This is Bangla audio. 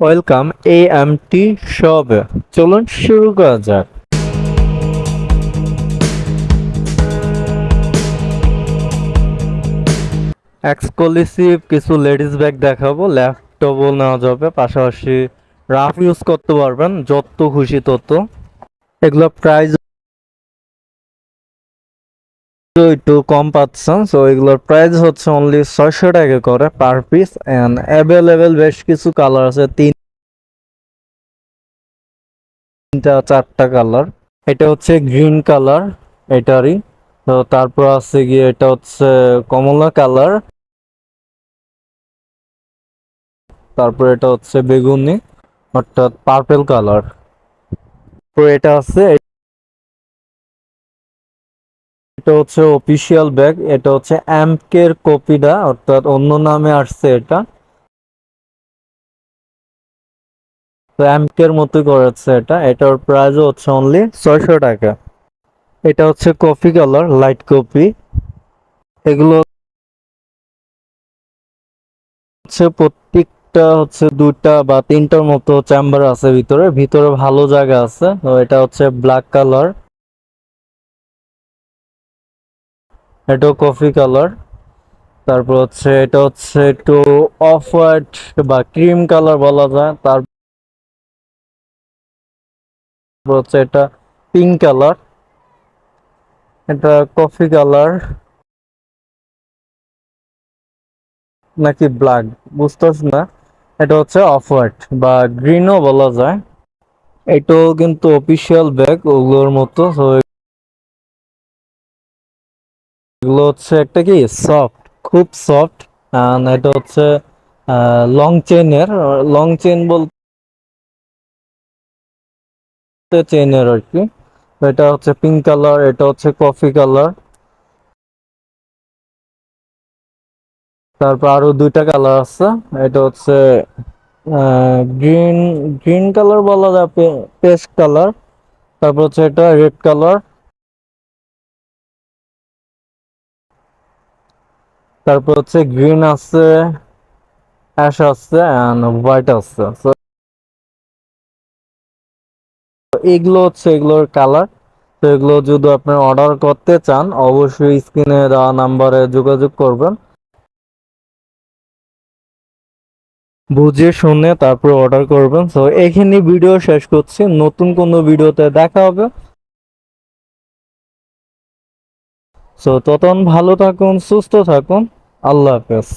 ওয়েলকাম এ এম টি সব চলুন শুরু করা যাক। এক্সক্লুসিভ কিছু লেডিস ব্যাগ দেখাবো ল্যাপটপও নেওয়া যাবে, পাশাপাশি রাফ ইউজ করতে পারবেন, যত খুশি তত। এগুলো প্রাইস একটু কম পাচ্ছেন সো এগুলোর প্রাইস হচ্ছে অনলি ছয়শো টাকা করে পার পিস অ্যান্ড অ্যাভেলেবেল বেশ কিছু কালার আছে, তিনটা, চারটা কালার এটা হচ্ছে গ্রিন কালার এটারই। তো তারপর আছে গিয়ে এটা হচ্ছে কমলা কালার তারপর এটা হচ্ছে বেগুনি, অর্থাৎ পার্পেল কালার তো এটা আছে এটা হচ্ছে অফিসিয়াল ব্যাগ এটা হচ্ছে অ্যাম্পকের কপিটা অর্থাৎ অন্য নামে আসছে এটা। তো অ্যাম্পকের মতোই করেছে এটা, এটার প্রাইস হচ্ছে অনলি ছয়শো টাকা। এটা হচ্ছে কফি কালার লাইট কপি এগুলো হচ্ছে প্রত্যেকটা হচ্ছে দুটা বা তিনটার মতো চেম্বার আছে ভিতরে ভিতরে ভালো জায়গা আছে। তো এটা হচ্ছে ব্ল্যাক কালার এটাও কফি কালার তারপর হচ্ছে এটা হচ্ছে একটু অফ হোয়াইট বা ক্রিম কালার বলা যায়। তারপর হচ্ছে এটা পিঙ্ক কালার এটা কফি কালার নাকি ব্ল্যাক বুঝতেছ না। এটা হচ্ছে অফ হোয়াইট বা গ্রিনও বলা যায়। এটাও কিন্তু অফিসিয়াল ব্যাগ ওগুলোর মতো। এগুলো হচ্ছে একটা কি? সফট খুব সফট এটা হচ্ছে লং চেনের লং চেন বলতে চেনের আর কি। এটা হচ্ছে পিঙ্ক কালার এটা হচ্ছে কফি কালার তারপর আরও দুইটা কালার আছে। এটা হচ্ছে গ্রিন গ্রিন কালার বলা যায় পেস্ট কালার তারপর হচ্ছে এটা রেড কালার তারপর হচ্ছে গ্রিন আছে অ্যাশ আছে অ্যান্ড হোয়াইট আছে। এগুলো হচ্ছে এগুলোর কালার তো এগুলো যদি আপনি অর্ডার করতে চান, অবশ্যই স্ক্রিনে দেওয়া নাম্বারে যোগাযোগ করবেন। বুঝে শুনে তারপর অর্ডার করবেন। তো এখানে ভিডিও শেষ করছি। নতুন কোনো ভিডিওতে দেখা হবে। সো ততক্ষণ ভালো থাকুন, সুস্থ থাকুন। আল্লাহ হাফেজ।